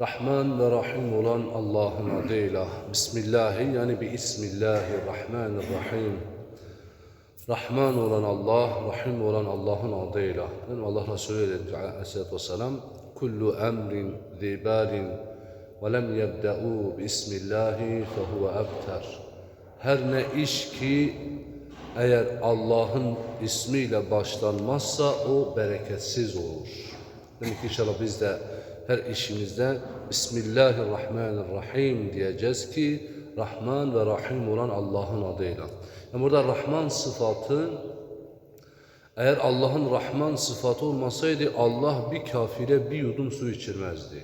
Rahman ve Rahim olan Allah'ın adıyla. Bismillahi yani bi Bismillahirrahmanirrahim. Rahman olan Allah, Rahim olan Allah'ın adıyla. Yani Allah Resulü dedi aleyhissalatü vesselam Kullu emrin zibalin ve lem yebde'u bismillahi fehuve ebter. Her ne iş ki eğer Allah'ın ismiyle başlanmazsa o bereketsiz olur. Demek ki inşallah biz de her işimizde Bismillahirrahmanirrahim diyeceğiz ki Rahman ve Rahim olan Allah'ın adıyla. Yani burada Rahman sıfatı eğer Allah'ın Rahman sıfatı olmasaydı Allah bir kafire bir yudum su içirmezdi.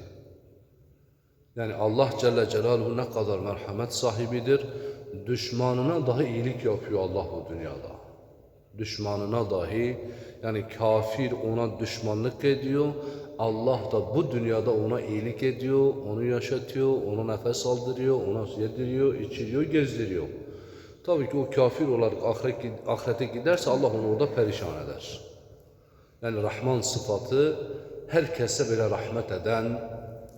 Yani Allah Celle Celaluhu ne kadar merhamet sahibidir. Düşmanına dahi iyilik yapıyor Allah bu dünyada. Düşmanına dahi yani kafir ona düşmanlık ediyor. Allah da bu dünyada ona iyilik ediyor, onu yaşatıyor, ona nefes aldırıyor, ona yediriyor, içiriyor, gezdiriyor. Tabii ki o kafir olarak ahirete giderse Allah onu orada perişan eder. Yani Rahman sıfatı herkese böyle rahmet eden,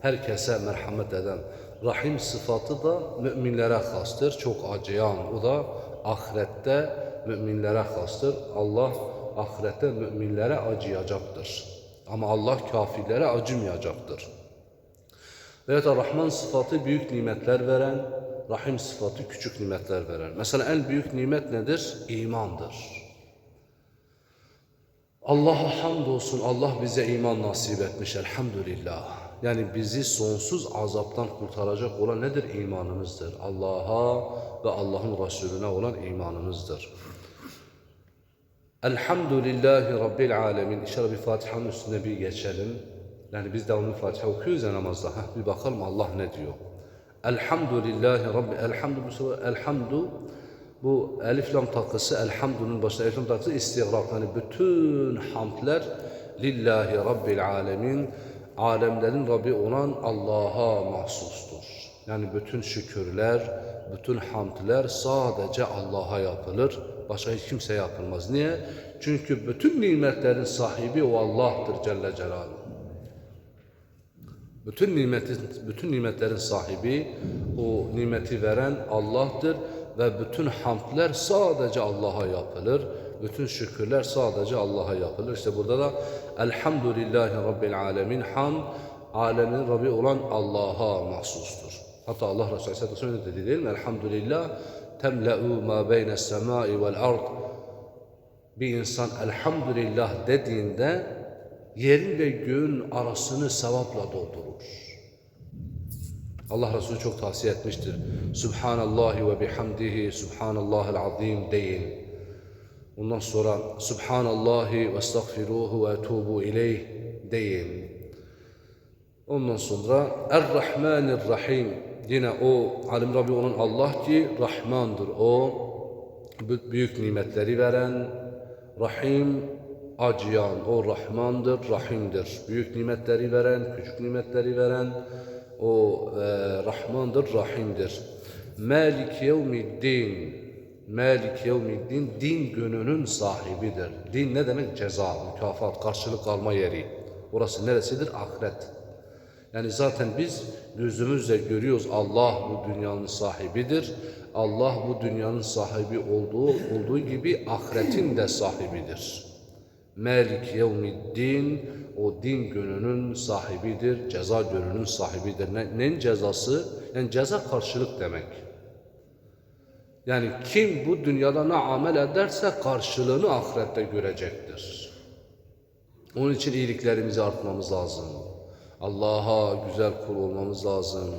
herkese merhamet eden. Rahim sıfatı da müminlere hastır, çok acıyan. O da ahirette müminlere hastır. Allah ahirette müminlere acıyacaktır. Ama Allah kafirlere acımayacaktır. Evet Rahman sıfatı büyük nimetler veren, Rahim sıfatı küçük nimetler veren. Mesela en büyük nimet nedir? İmandır. Allah'a hamdolsun Allah bize iman nasip etmiş elhamdülillah. Yani bizi sonsuz azaptan kurtaracak olan nedir? İmanımızdır. Allah'a ve Allah'ın Resulüne olan imanımızdır. Elhamdülillahi Rabbil Alemin. İnşallah bir Fatiha'nın üstüne bir geçelim. Yani biz devamlı Fatiha okuyoruz ya namazda. Heh, bir bakalım Allah ne diyor. Elhamdülillahi Rabbi. Elhamdü, elhamdü bu elif lam takısı, elhamdünün başında elif lam takısı istiğrak. Yani bütün hamdler lillahi Rabbil Alemin. Alemlerin Rabbi olan Allah'a mahsustur. Yani bütün şükürler, bütün hamdler sadece Allah'a yapılır. Başka hiç kimseye yapılmaz. Niye? Çünkü bütün nimetlerin sahibi o Allah'tır Celle Celaluhu. Bütün nimetin, bütün nimetlerin sahibi, o nimeti veren Allah'tır ve bütün hamdler sadece Allah'a yapılır. Bütün şükürler sadece Allah'a yapılır. İşte burada da Elhamdülillahi Rabbil Alemin ham alemin Rabbi olan Allah'a mahsustur. Hatta Allah Resulü Aleyhisselatü Vesselam dedi değil mi? Elhamdülillah temle'u ma beyne semai vel ard. Bir insan elhamdülillah dediğinde yerin ve göğün arasını sevapla doldurur. Allah Resulü çok tavsiye etmiştir. Subhanallahi ve bihamdihi subhanallahil azim deyin. Ondan sonra Subhanallahi ve estağfiruhu ve etubu ileyh deyin. Ondan sonra Er-Rahmanir-Rahim yine o alim Rabbi onun Allah ki Rahmandır o büyük nimetleri veren Rahim acıyan o Rahmandır Rahimdir büyük nimetleri veren küçük nimetleri veren o e, Rahmandır Rahimdir Malik yevmiddin Malik yevmiddin din gününün sahibidir. Din ne demek? Ceza, mükafat, karşılık alma yeri. Orası neresidir? Ahiret. Yani zaten biz gözümüzle görüyoruz Allah bu dünyanın sahibidir. Allah bu dünyanın sahibi olduğu olduğu gibi ahiretin de sahibidir. Melik yevmiddin o din gününün sahibidir, ceza gününün sahibidir. Ne, neyin cezası? Yani ceza karşılık demek. Yani kim bu dünyada ne amel ederse karşılığını ahirette görecektir. Onun için iyiliklerimizi artmamız lazım. Allah'a güzel kul olmamız lazım.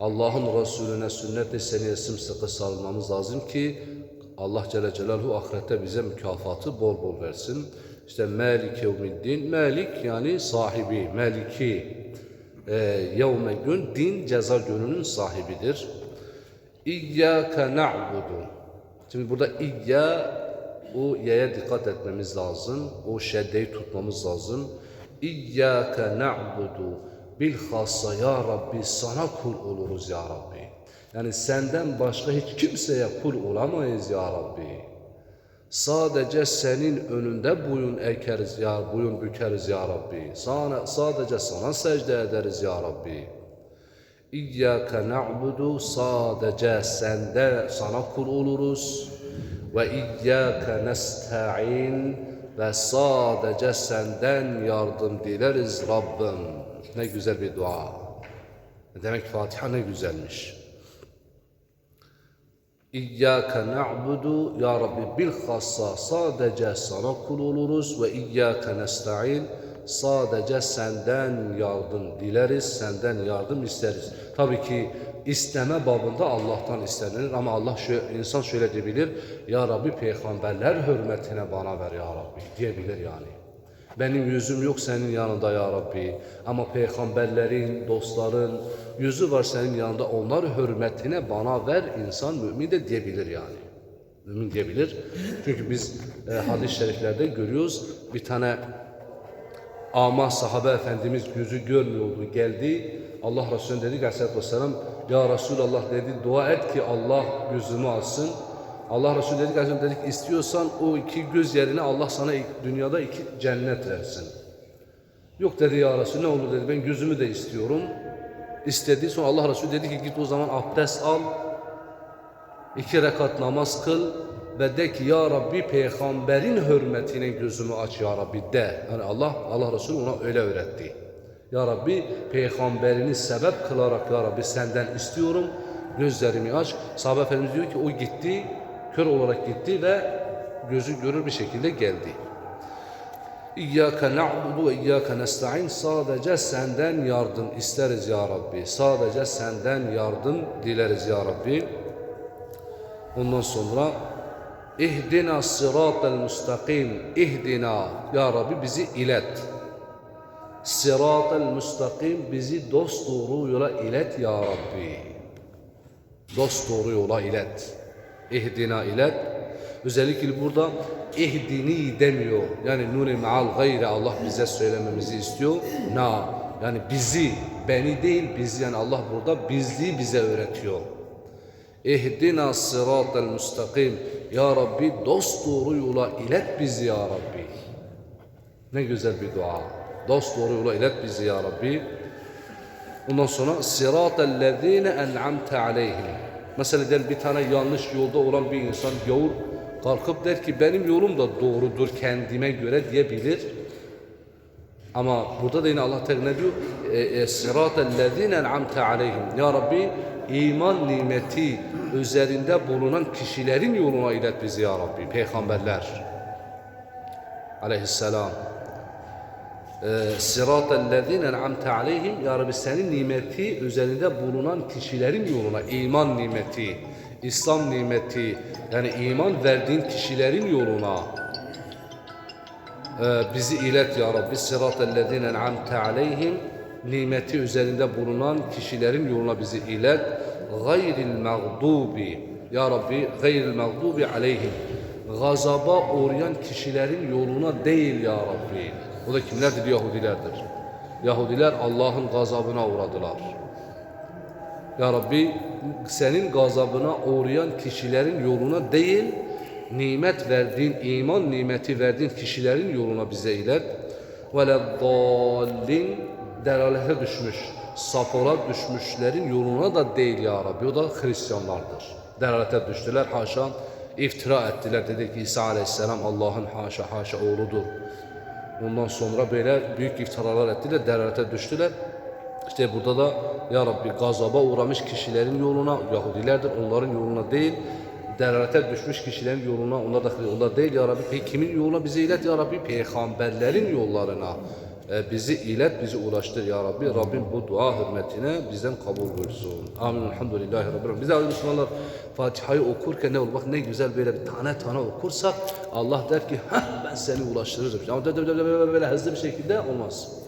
Allah'ın Resulüne sünnet-i seniyye sımsıkı sarılmamız lazım ki Allah Celle Celaluhu ahirette bize mükafatı bol bol versin. İşte Malik yevmiddin, Malik yani sahibi, Meliki. E, yevme gün, din ceza gününün sahibidir. İyyâke na'budu. Şimdi burada iyya, o yaya dikkat etmemiz lazım. O şeddeyi tutmamız lazım. İyyâke na'budu. Bilhassa ya Rabbi sana kul oluruz ya Rabbi. Yani senden başka hiç kimseye kul olamayız ya Rabbi. Sadece senin önünde boyun eğeriz ya, boyun bükeriz ya Rabbi. Sana, sadece sana secde ederiz ya Rabbi. İyyâke na'budu sadece sende sana kul oluruz. Ve iyyâke nesta'in ve sadece senden yardım dileriz Rabbim. Ne güzel bir dua. Demek Fatiha ne güzelmiş. İyyâke na'budu ya Rabbi bilhassa sadece sana kul oluruz ve iyyâke nesta'in sadece senden yardım dileriz, senden yardım isteriz. Tabii ki isteme babında Allah'tan istenir ama Allah şöyle, insan şöyle diyebilir. Ya Rabbi peygamberler hürmetine bana ver ya Rabbi diyebilir yani. Benim yüzüm yok senin yanında ya Rabbi. Ama peygamberlerin, dostların yüzü var senin yanında. Onlar hürmetine bana ver insan mümin de diyebilir yani. Mümin diyebilir. Çünkü biz e, hadis-i şeriflerde görüyoruz. Bir tane ama sahabe efendimiz yüzü görmüyordu. Geldi. Allah Resulü dedi ki aleyhissalatü vesselam Ya Resulallah dedi dua et ki Allah gözümü alsın. Allah Resulü dedi ki aleyhissalatü dedik istiyorsan o iki göz yerine Allah sana dünyada iki cennet versin. Yok dedi ya Resulü ne olur dedi ben gözümü de istiyorum. İstedi sonra Allah Resulü dedi ki git o zaman abdest al. iki rekat namaz kıl ve de ki ya Rabbi peygamberin hürmetine gözümü aç ya Rabbi de. Yani Allah Allah Resulü ona öyle öğretti. Ya Rabbi peygamberini sebep kılarak ya Rabbi senden istiyorum gözlerimi aç. Sahabe Efendimiz diyor ki o gitti kör olarak gitti ve gözü görür bir şekilde geldi. İyyâke na'budu ve iyyâke nesta'in. Sadece senden yardım isteriz ya Rabbi. Sadece senden yardım dileriz ya Rabbi. Ondan sonra İhdina sıratel müstakim. İhdina. Ya Rabbi bizi ilet. Sıratel müstakim. Bizi dost doğru yola ilet ya Rabbi. Dost doğru yola ilet. İhdina ilet. Özellikle burada ihdini demiyor. Yani nuni maal gayri Allah bize söylememizi istiyor. Na. Yani bizi, beni değil bizi yani Allah burada bizliği bize öğretiyor. İhdina sıratel müstakim. Ya Rabbi dost doğru yola ilet bizi ya Rabbi. Ne güzel bir dua. Dost doğru yola ilet bizi ya Rabbi. Ondan sonra sıratel lezine en'amte aleyhim. Mesela bir tane yanlış yolda olan bir insan gavur kalkıp der ki benim yolum da doğrudur kendime göre diyebilir. Ama burada da yine Allah Teala ne diyor? E, e, Sıratel lezine en'amte aleyhim. Ya Rabbi iman nimeti üzerinde bulunan kişilerin yoluna ilet bizi ya Rabbi. Peygamberler. Aleyhisselam. Sıratel lezine en'amte aleyhim. Ya Rabbi senin nimeti üzerinde bulunan kişilerin yoluna. iman nimeti, İslam nimeti, yani iman verdiğin kişilerin yoluna. Ee, bizi ilet ya Rabbi sıratellezine en'amte aleyhim nimeti üzerinde bulunan kişilerin yoluna bizi ilet gayril mağdubi ya Rabbi gayril mağdubi aleyhim gazaba uğrayan kişilerin yoluna değil ya Rabbi o da kimlerdir Yahudilerdir Yahudiler Allah'ın gazabına uğradılar ya Rabbi senin gazabına uğrayan kişilerin yoluna değil, nimet verdiğin, iman nimeti verdiğin kişilerin yoluna bize ilet. وَلَضَّالِّينَ Delalete düşmüş, sapıra düşmüşlerin yoluna da değil ya Rabbi. O da Hristiyanlardır. Delalete düştüler, haşa iftira ettiler. Dedi ki İsa Aleyhisselam Allah'ın haşa haşa oğludur. Ondan sonra böyle büyük iftiralar ettiler, delalete düştüler. İşte burada da ya Rabbi gazaba uğramış kişilerin yoluna, Yahudilerdir onların yoluna değil, delalete düşmüş kişilerin yoluna, onlar da yoluna değil ya Rabbi. Peki kimin yoluna bizi ilet ya Rabbi? Peygamberlerin yollarına. E, bizi ilet, bizi ulaştır ya Rabbi. Rabbim bu dua hürmetine bizden kabul buyursun. Amin. Elhamdülillahi Rabbil. Biz de Müslümanlar Fatiha'yı okurken ne olur? Bak ne güzel böyle bir tane tane okursak Allah der ki ben seni ulaştırırım. Ama böyle hızlı bir şekilde olmaz.